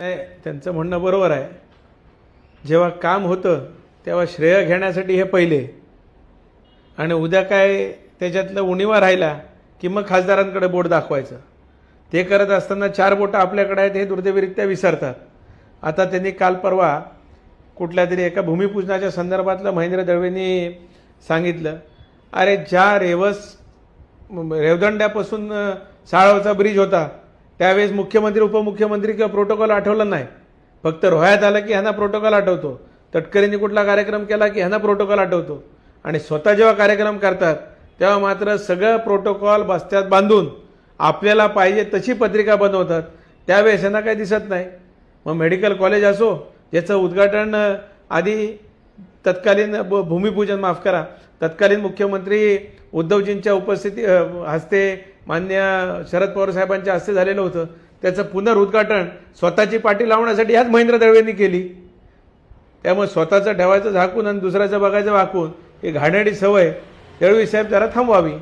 नाही त्यांचं म्हणणं बरोबर आहे. जेव्हा काम होतं तेव्हा श्रेय घेण्यासाठी हे पहिले. आणि उद्या काय त्याच्यातलं उणीवा राहिला की मग खासदारांकडे बोट दाखवायचं. ते करत असताना चार बोटं आपल्याकडे आहेत हे दुर्दैवीरित्या विसरतात. आता त्यांनी काल परवा कुठल्या तरी एका भूमिपूजनाच्या संदर्भातलं महेंद्र दळवेंनी सांगितलं अरे ज्या रेवस रेवदंड्यापासून साळावचा ब्रिज होता त्यावेळेस मुख्यमंत्री उपमुख्यमंत्री किंवा प्रोटोकॉल आठवलं नाही. फक्त रोह्यात आलं की ह्यांना प्रोटोकॉल आठवतो. तटकरींनी कुठला कार्यक्रम केला की ह्यांना प्रोटोकॉल आठवतो. आणि स्वतः जेव्हा कार्यक्रम करतात तेव्हा मात्र सगळं प्रोटोकॉल बस्त्यात बांधून आपल्याला पाहिजे तशी पत्रिका बनवतात. त्यावेळेस यांना काही दिसत नाही. मग मेडिकल कॉलेज असो ज्याचं उद्घाटन आधी तत्कालीन ब- भूमिपूजन माफ करा. तत्कालीन मुख्यमंत्री उद्धवजींच्या उपस्थिती हस्ते मान्य शरद पवार साहेबांच्या हस्ते झालेलं होतं. त्याचं पुनरुद्घाटन स्वतःची पाठी लावण्यासाठी ह्याच महेंद्र दळवेंनी केली. त्यामुळे स्वतःचं ठेवायचं झाकून आणि दुसऱ्याचं बघायचं वाकून ही घाणेरडी सवय दळवी साहेब जरा थांबवावी.